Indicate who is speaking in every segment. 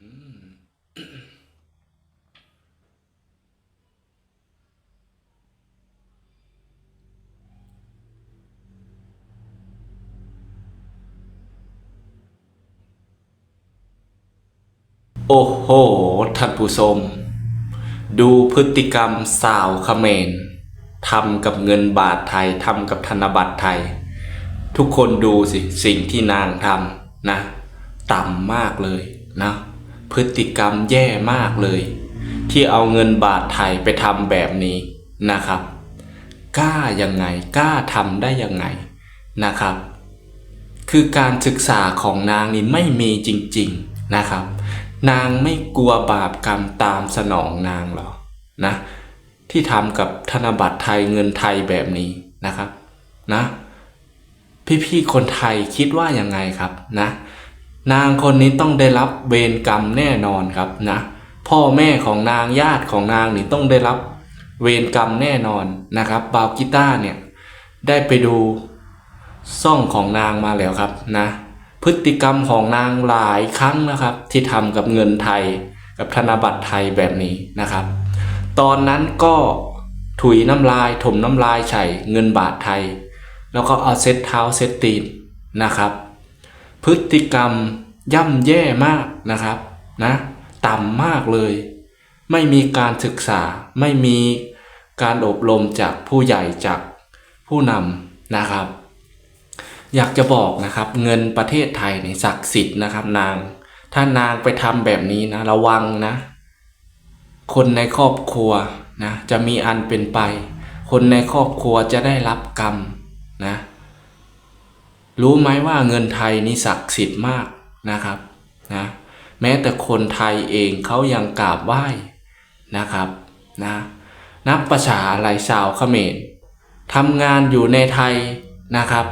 Speaker 1: โอ้โห ท่านผู้ชม ดูพฤติกรรมสาวเขมรทำกับเงินบาทไทยทำกับธนบัตรไทย ทุกคนดูสิ สิ่งที่นางทำนะ ต่ำมากเลยนะ พฤติกรรมแย่มากเลย ที่เอาเงินบาทไทยไปทำแบบนี้นะครับ กล้ายังไงกล้าทำได้ยังไงนะครับ คือการศึกษาของนางนี่ไม่มีจริงๆนะครับ นางไม่กลัวบาปกรรมตามสนองนางหรอกนะที่ทำกับธนบัตรไทยเงินไทยแบบนี้นะครับนะพี่ๆคนไทยคิดว่ายังไงครับนะ นางคนนี้ต้องได้รับเวรกรรมแน่นอนครับนะ พ่อแม่ของนางญาติของนางนี่ต้องได้รับเวรกรรมแน่นอนนะครับบาวกิต้าเนี่ยได้ไปดูซ่องของนางมาแล้วครับนะ พฤติกรรมของนางหลายครั้งนะครับ ที่ทำกับเงินไทยกับธนบัตรไทยแบบนี้นะครับ ตอนนั้นก็ถุยน้ำลายถมน้ำลายใส่เงินบาทไทย แล้วก็เอาเซ็ตเท้าเซ็ตตีนนะครับ พฤติกรรมย่ำแย่มากนะครับนะต่ำมากเลย ไม่มีการศึกษาไม่มีการอบรมจากผู้ใหญ่จากผู้นำนะครับ อยากจะบอกนะครับ เงินประเทศไทยในศักดิ์สิทธิ์นะครับ นาง ถ้านางไปทำแบบนี้นะระวังนะ คนในครอบครัวนะจะมีอันเป็นไป คนในครอบครัวจะได้รับกรรมนะ รู้ไหมว่าเงินไทยนี่ศักดิ์สิทธิ์มากนะครับนะแม้แต่คนไทยเองเขายังกราบไหว้นะครับนะนับประชาอะไรชาวเขมรทำงานอยู่ในไทยนะครับ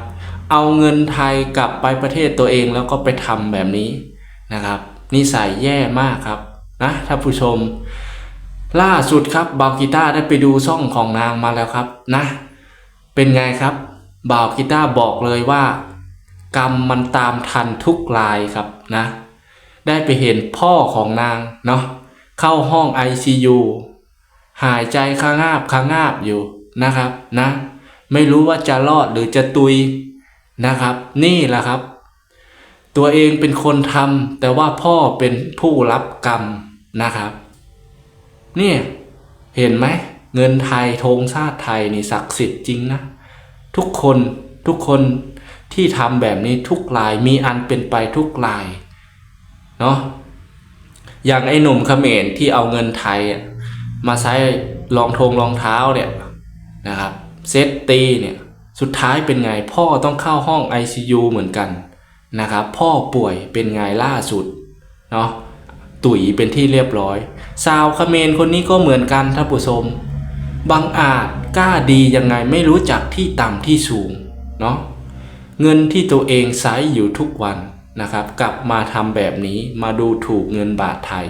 Speaker 1: เอาเงินไทยกลับไปประเทศตัวเองแล้วก็ไปทำแบบนี้นะครับนิสัยแย่มากครับนะท่านผู้ชม ล่าสุดครับบาวกีตาได้ไปดูช่องของนางมาแล้วครับนะ เป็นไงครับบาวกีตาบอกเลยว่า กรรมมันตามทันทุกรายครับนะ ได้ไปเห็นพ่อของนางเนาะเข้าห้อง ICU หายใจค้างาบค้างาบอยู่นะครับนะ ไม่รู้ว่าจะรอดหรือจะตุยนะครับ นี่แหละครับ ตัวเองเป็นคนทำแต่ว่าพ่อเป็นผู้รับกรรมนะครับ เนี่ย เห็นไหมเงินไทยธงชาติไทยนี่ศักดิ์สิทธิ์จริงนะ ทุกคนทุกคน ที่ทำแบบนี้ทุกรายมีอันเป็นไปทุกรายเนาะอย่างไอ้หนุ่มเขมรที่เอาเงินไทยมาใช้รองทงรองเท้าเนี่ยนะครับเซตตีเนี่ยสุดท้ายเป็นไงพ่อต้องเข้าห้อง ICU เหมือนกันนะครับพ่อป่วยเป็นไงล่าสุดเนาะตุ๋ยเป็นที่เรียบร้อยสาวเขมรคนนี้ก็เหมือนกันท่านผู้ชมบางอาจกล้าดียังไงไม่รู้จักที่ต่ำที่สูงเนาะ เงินที่ตัวเองใช้อยู่ทุกวันนะครับ กลับมาทำแบบนี้มาดูถูกเงินบาทไทย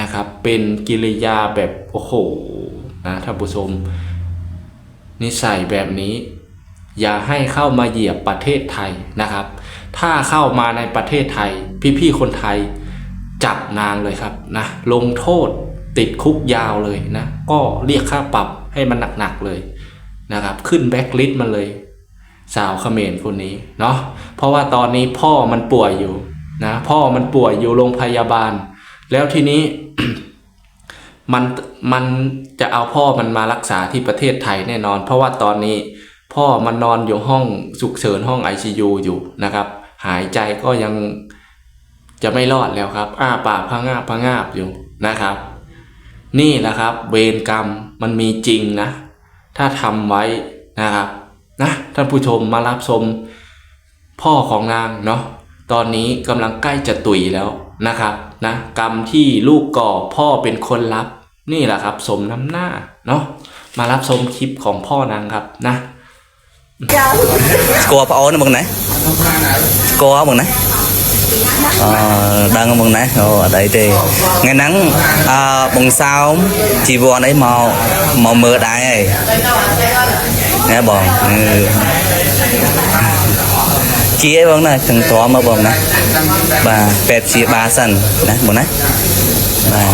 Speaker 1: นะครับ เป็นกิริยาแบบโอ้โหนะท่านผู้ชมนิสัยแบบนี้ อย่าให้เข้ามาเหยียบประเทศไทยนะครับ ถ้าเข้ามาในประเทศไทย พี่ๆคนไทยจับนางเลยครับนะลงโทษติดคุกยาวเลยนะ ก็เรียกค่าปรับให้มันหนักๆเลยนะครับ ขึ้นแบ็คลิสต์มันเลย สาวเขมรคนนี้เนาะเพราะว่าตอนนี้พ่อมันป่วยอยู่นะพ่อมันป่วยอยู่โรงพยาบาล แล้วทีนี้มันมันจะเอาพ่อมันมารักษาที่ประเทศไทยแน่นอน เพราะว่าตอนนี้พ่อมันนอนอยู่ห้องฉุกเฉินห้อง ICU อยู่นะครับ หายใจก็ยังจะไม่รอดแล้วครับ อ้าปากพะงาบพะงาบอยู่นะครับ นี่แหละครับ เวรกรรมมันมีจริงนะ ถ้าทำไว้นะครับ ท่านผู้ชมมารับชมพ่อของนางเนาะตอนนี้กำลังใกล้จะตุยแล้วนะครับนะกรรมที่ลูกก่อพ่อเป็นคนรับ นี่แหละครับ สมน้ำหน้าเนาะมารับชมคลิปของพ่อนางครับนะ
Speaker 2: Score apa awalnya bang nai? Score apa bang nai? đang bang nai oh, ở đây thì ngày nắng à, bằng sao chỉ vô đấy màu ด ណែបងអឺជាអីបងណាខាងក្រមកបងណាបាទពេទ្យជាបាសិនណាបងណាបាទ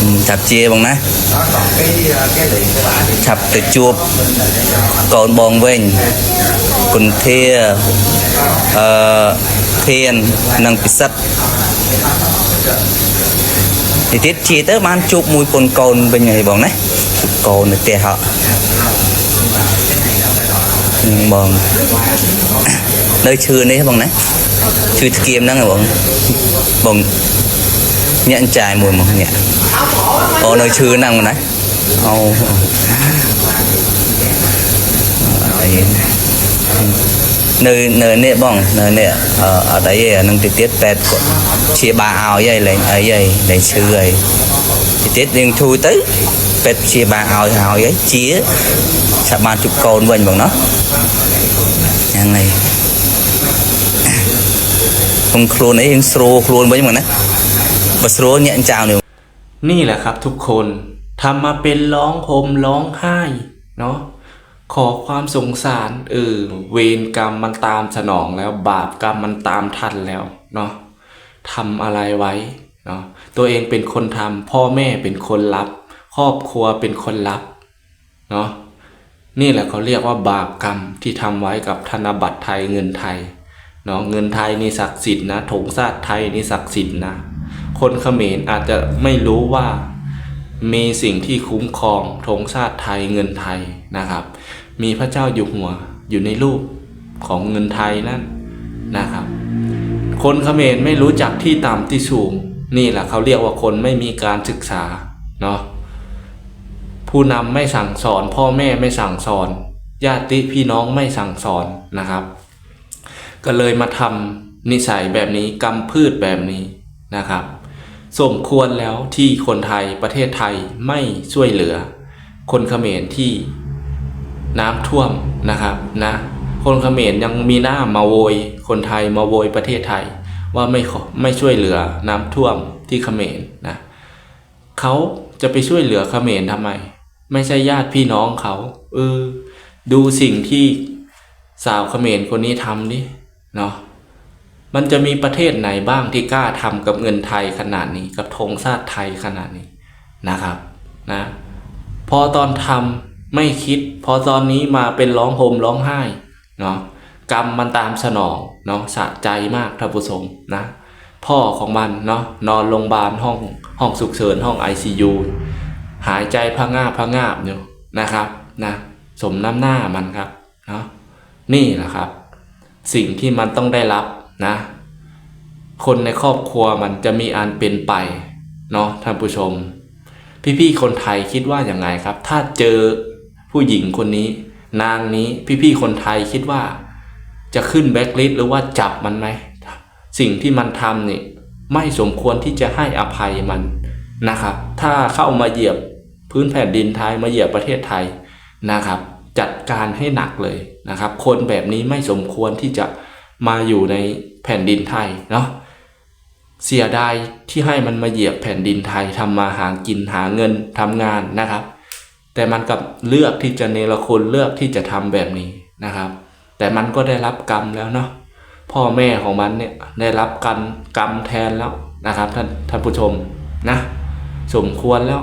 Speaker 2: អឺចាប់ជាបងណាឆាប់ទៅជួបកូនបងវិញគុណធាអឺធាននិងពិសិដ្ឋទីទៀតជាទៅបានជួបមួយពុនកូនវិញហើយបងណាជួបកូននៅផ្ទះហ่ะ ហ្នឹងបងនៅឈឺនេះបងណាឈឺធ្គាមហ្នឹងហ៎បងបងញាក់ចាយមួយមកញាក់អូនៅឈឺហ្នឹងបងណាអូអីនៅនៅនេះបងនៅនេះអឺអត់អីទេអានឹងទៅទៀតពេទ្យគាត់ជាបាឲ្យហើយលែងអីហើយលែងឈឺហើយទៅទៀតរៀងធូរទៅ ពេទ្យជាបាឲ្យហើយហើយជាឆាប់បានជួបកូនវិញបងណាយ៉ាងហ្នឹង ក្នុងខ្លួនអីយើងស្រួលខ្លួនវិញមកណាបើស្រួលញាក់ចោលនេះ
Speaker 1: นี่แหละครับทุกคนทำมาเป็นร้องห่มร้องไห้เนาะขอความสงสารเออเวรกรรมมันตามสนองแล้ว บาปกรรมมันตามทันแล้วเนาะทำอะไรไว้เนาะตัวเองเป็นคนทำพ่อแม่เป็นคนรับ ครอบครัวเป็นคนรับเนาะนี่แหละเขาเรียกว่าบาปกรรมที่ทำไว้กับธนบัตรไทยเงินไทยเนาะเงินไทยนี่ศักดิ์สิทธิ์นะธงชาติไทยนี่ศักดิ์สิทธิ์นะคนเขมรอาจจะไม่รู้ว่ามีสิ่งที่คุ้มครองธงชาติไทยเงินไทยนะครับ มีพระเจ้าอยู่หัวอยู่ในรูปของเงินไทยนั่นนะครับ คนเขมรไม่รู้จักที่ต่ำที่สูง นี่แหละเขาเรียกว่าคนไม่มีการศึกษาเนาะ ผู้นำไม่สั่งสอน พ่อแม่ไม่สั่งสอน ญาติพี่น้องไม่สั่งสอนนะครับ ก็เลยมาทำนิสัยแบบนี้กรรมพืชแบบนี้นะครับสมควรแล้วที่คนไทยประเทศไทยไม่ช่วยเหลือ คนเขมรที่น้ำท่วมนะครับนะคนเขมรยังมีหน้ามาโวย คนไทยมาโวยประเทศไทย ว่าไม่ขอไม่ช่วยเหลือน้ำท่วมที่เขมรนะเขาจะไปช่วยเหลือเขมรทำไม ไม่ใช่ญาติพี่น้องเขา เออ ดูสิ่งที่สาวเขมรคนนี้ทำดิเนาะมันจะมีประเทศไหนบ้างที่กล้าทำกับเงินไทยขนาดนี้ กับธงชาติไทยขนาดนี้นะครับนะ พอตอนทำไม่คิด พอตอนนี้มาเป็นร้องโฮมร้องไห้เนาะกรรมมันตามสนองเนาะสะใจมากท่านผู้ชมนะ พ่อของมันเนาะนอนโรงพยาบาลห้องห้องฉุกเฉินห้อง ICU หายใจพะงาพะงาบอยู่นะครับนะสมน้ำหน้ามันครับเนาะนี่แหละครับ สิ่งที่มันต้องได้รับนะ คนในครอบครัวมันจะมีอันเป็นไปเนาะท่านผู้ชม พี่ๆคนไทยคิดว่าอย่างไงครับ ถ้าเจอผู้หญิงคนนี้ นางนี้พี่ๆคนไทยคิดว่า จะขึ้นแบ็คลิสหรือว่าจับมันไหมสิ่งที่มันทำนี่ไม่สมควรที่จะให้อภัยมันนะครับ ถ้าเข้ามาเหยียบ พื้นแผ่นดินไทยมาเหยียบประเทศไทยนะครับ จัดการให้หนักเลยนะครับ คนแบบนี้ไม่สมควรที่จะมาอยู่ในแผ่นดินไทยเนาะเสียดายที่ให้มันมาเหยียบแผ่นดินไทยทำมาหากินหาเงินทำงานนะครับ แต่มันกับเลือกที่จะเนรคุณเลือกที่จะทำแบบนี้นะครับ แต่มันก็ได้รับกรรมแล้วเนาะพ่อแม่ของมันเนี่ยได้รับกรรมกรรมแทนแล้วนะครับท่านท่านผู้ชมนะสมควรแล้ว